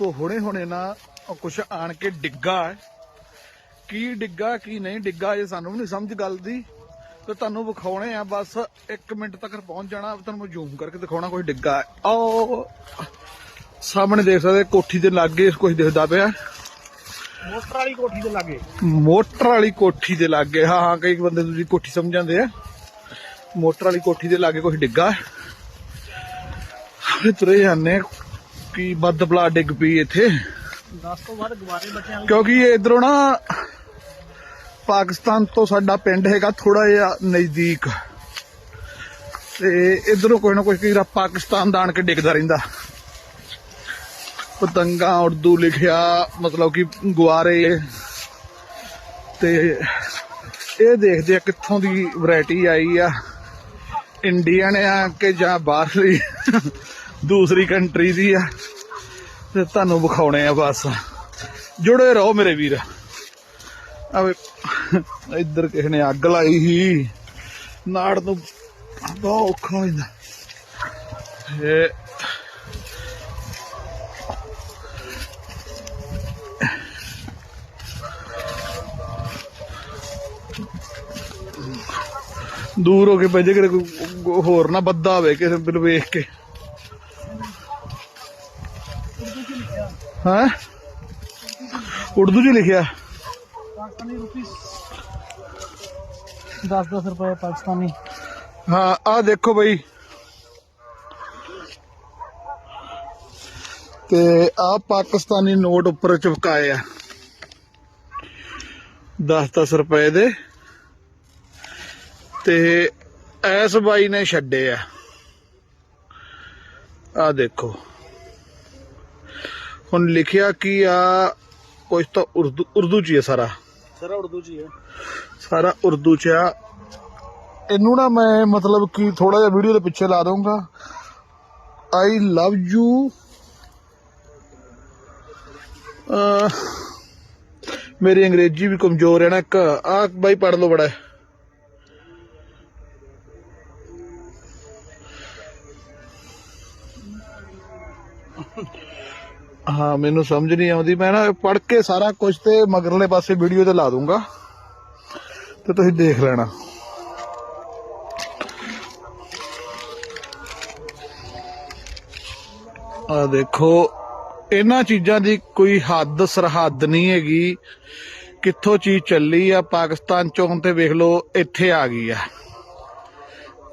ਦੋਸਤੋ ਹੁਣੇ ਹੁਣੇ ਨਾ ਕੁਝ ਆਣ ਕੇ ਡਿੱਗਾ। ਕੀ ਡਿੱਗਾ ਕੀ ਨਹੀਂ ਡਿੱਗਾ ਇਹ ਸਾਨੂੰ ਵੀ ਨਹੀਂ ਸਮਝ ਗੱਲ ਦੀ। ਤੇ ਤੁਹਾਨੂੰ ਵਿਖਾਉਣੇ ਆ ਬਸ 1 ਮਿੰਟ ਤੱਕ ਪਹੁੰਚ ਜਾਣਾ ਤੁਹਾਨੂੰ ਮੈਂ ਜ਼ੂਮ ਕਰਕੇ ਦਿਖਾਉਣਾ ਕੋਈ ਡਿੱਗਾ। ਉਹ ਸਾਹਮਣੇ ਦੇਖ ਸਕਦੇ ਕੋਠੀ ਦੇ ਲਾਗੇ ਕੁਝ ਦਿਖਦਾ ਪਿਆ। ਮੋਟਰ ਵਾਲੀ ਕੋਠੀ ਦੇ ਲਾਗੇ। ਮੋਟਰ ਵਾਲੀ ਕੋਠੀ ਦੇ ਲਾਗੇ ਹਾਂ ਹਾਂ ਕਈ ਬੰਦੇ ਦੂਜੀ ਕੋਠੀ ਸਮਝ ਜਾਂਦੇ ਆ। ਮੋਟਰ ਵਾਲੀ ਕੋਠੀ ਦੇ ਲਾਗੇ ਕੁਝ ਡਿੱਗਾ ਤੁਰੇ ਜਾਂਦੇ ਕੀ ਬੱਦ ਬਲਾ ਡਿੱਗ ਪਈ ਇੱਥੇ? 10 ਤੋਂ ਵੱਧ ਗਵਾਰੇ ਬੱਚਿਆਂ ਲਈ। ਕਿਉਂਕਿ ਇਹ ਇਧਰੋਂ ਨਾ ਪਾਕਿਸਤਾਨ ਤੋਂ ਸਾਡਾ ਪਿੰਡ ਹੈਗਾ ਥੋੜਾ ਜਿਹਾ ਨਜ਼ਦੀਕ। ਤੇ ਇਧਰੋਂ ਕੋਈ ਨਾ ਕੋਈ ਵਾਰ ਪਾਕਿਸਤਾਨ ਦਾ ਆਣ ਕੇ ਡਿੱਗਦਾ ਰਹਿੰਦਾ। ਪਤੰਗਾ ਉਰਦੂ ਲਿਖਿਆ ਮਤਲਬ ਕਿ ਗੁਆਰੇ ਤੇ ਇਹ ਦੇਖਦੇ ਆ ਕਿੱਥੋਂ ਦੀ ਵੈਰਾਈਟੀ ਆਈ ਆ। ਇੰਡੀਅਨ ਆ ਕਿ ਜਾਂ ਬਾਹਰਲੀ? ਦੂਸਰੀ ਕੰਟਰੀ ਦੀ ਆ। ਤੇ ਤੁਹਾਨੂੰ ਵਿਖਾਉਣੇ ਆ ਬਸ। ਜੁੜੇ ਰਹੋ ਮੇਰੇ ਵੀਰ। ਆਵੇ ਇੱਧਰ ਕਿਸੇ ਨੇ ਅੱਗ ਲਾਈ ਸੀ। ਨਾੜ ਨੂੰ ਬਹੁਤ ਔਖਾ ਹੋ ਜਾਂਦਾ। ਇਹ ਦੂਰ ਹੋ ਕੇ ਬਜੇ ਕਿਤੇ ਕੋਈ ਹੋਰ ਨਾ ਬੱਦਾ ਹੋਵੇ, ਕਿਸੇ ਬਿਲ ਵੇਖ ਕੇ। ਹਾਂ? ਉਰਦੂ ਚ ਲਿਖਿਆ। ਪਾਕਿਸਤਾਨੀ ਰੁਪੀਸ 10-10 ਰੁਪਏ ਪਾਕਿਸਤਾਨੀ। ਹਾਂ ਆ ਦੇਖੋ ਬਈ। ਤੇ ਆ ਪਾਕਿਸਤਾਨੀ ਨੋਟ ਉੱਪਰ ਚਿਪਕਾਏ ਆ। 10-10 ਰੁਪਏ ਦੇ। ਤੇ ਐਸ ਬਾਈ ਨੇ ਛੱਡੇ ਆ। ਆ ਦੇਖੋ। ਹੁਣ ਲਿਖਿਆ ਕੀ ਆ? ਕੁਝ ਤਾਂ ਉਰਦੂ ਉਰਦੂ ਚ ਹੀ ਆ ਸਾਰਾ। ਸਾਰਾ ਉਰਦੂ ਚ ਹੀ ਹੈ ਸਾਰਾ ਉਰਦੂ ਚ ਆ। ਇਹਨੂੰ ਨਾ ਮੈਂ ਮਤਲਬ ਕਿ ਥੋੜਾ ਜਿਹਾ ਵੀਡੀਓ ਦੇ ਪਿੱਛੇ ਲਾ ਦਊਂਗਾ। ਆਈ ਲਵ ਯੂ ਮੇਰੀ ਅੰਗਰੇਜ਼ੀ ਵੀ ਕਮਜ਼ੋਰ ਹੈ ਨਾ ਇੱਕ। ਆ ਬਾਈ ਪੜ ਲਓ ਬੜਾ। ਹਾਂ, ਮੈਨੂੰ ਸਮਝ ਨਹੀਂ ਆਉਂਦੀ। ਮੈਂ ਨਾ ਪੜ ਕੇ ਸਾਰਾ ਕੁਝ ਤੇ ਮਗਰਲੇ ਪਾਸੇ ਵੀਡੀਓ ਤੇ ਲਾ ਦੂੰਗਾ। ਤੇ ਤੁਸੀਂ ਦੇਖ ਲੈਣਾ। ਆ ਦੇਖੋ, ਇਹਨਾਂ ਚੀਜ਼ਾਂ ਦੀ ਕੋਈ ਹੱਦ ਸਰਹੱਦ ਨਹੀਂ ਹੈਗੀ। ਕਿੱਥੋਂ ਚੀਜ਼ ਚੱਲੀ ਆ, ਪਾਕਿਸਤਾਨ ਚੋਂ ਤੇ ਵੇਖ ਲਓ, ਇੱਥੇ ਆ ਗਈ ਆ।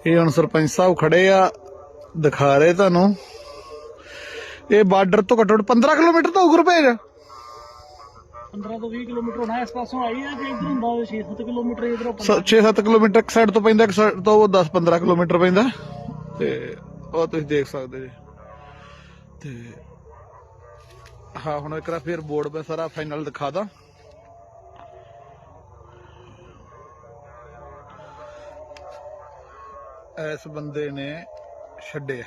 ਇਹ ਹੁਣ ਸਰਪੰਚ ਸਾਹਿਬ ਖੜੇ ਆ, ਦਿਖਾ ਰਹੇ ਤੁਹਾਨੂੰ। ਇਹ ਬਾਰਡਰ ਤੋਂ ਘੱਟੋ ਘੱਟ 15 ਕਿਲੋਮੀਟਰ ਤੋਂ ਉਗਰ ਪਏਗਾ 15 ਤੋਂ 20 ਕਿਲੋਮੀਟਰ ਹੋਣਾ ਇਸ ਪਾਸੋਂ ਆਈ ਹੈ ਜੇ ਇਧਰ ਹੁੰਦਾ 6-7 ਕਿਲੋਮੀਟਰ ਇਧਰੋਂ 6-7 ਕਿਲੋਮੀਟਰ ਇੱਕ ਸਾਈਡ ਤੋਂ ਪੈਂਦਾ ਇੱਕ ਸਾਈਡ ਤੋਂ 10-15 ਕਿਲੋਮੀਟਰ ਪੈਂਦਾ। ਤੇ ਉਹ ਤੁਸੀਂ ਦੇਖ ਸਕਦੇ ਜੀ। ਤੇ ਹਾਂ ਹੁਣ ਇੱਕ ਵਾਰ ਫੇਰ ਬੋਰਡ 'ਤੇ ਸਾਰਾ ਫਾਈਨਲ ਦਿਖਾ ਦਾਂ। ਇਸ ਬੰਦੇ ਨੇ ਛੱਡਿਆ।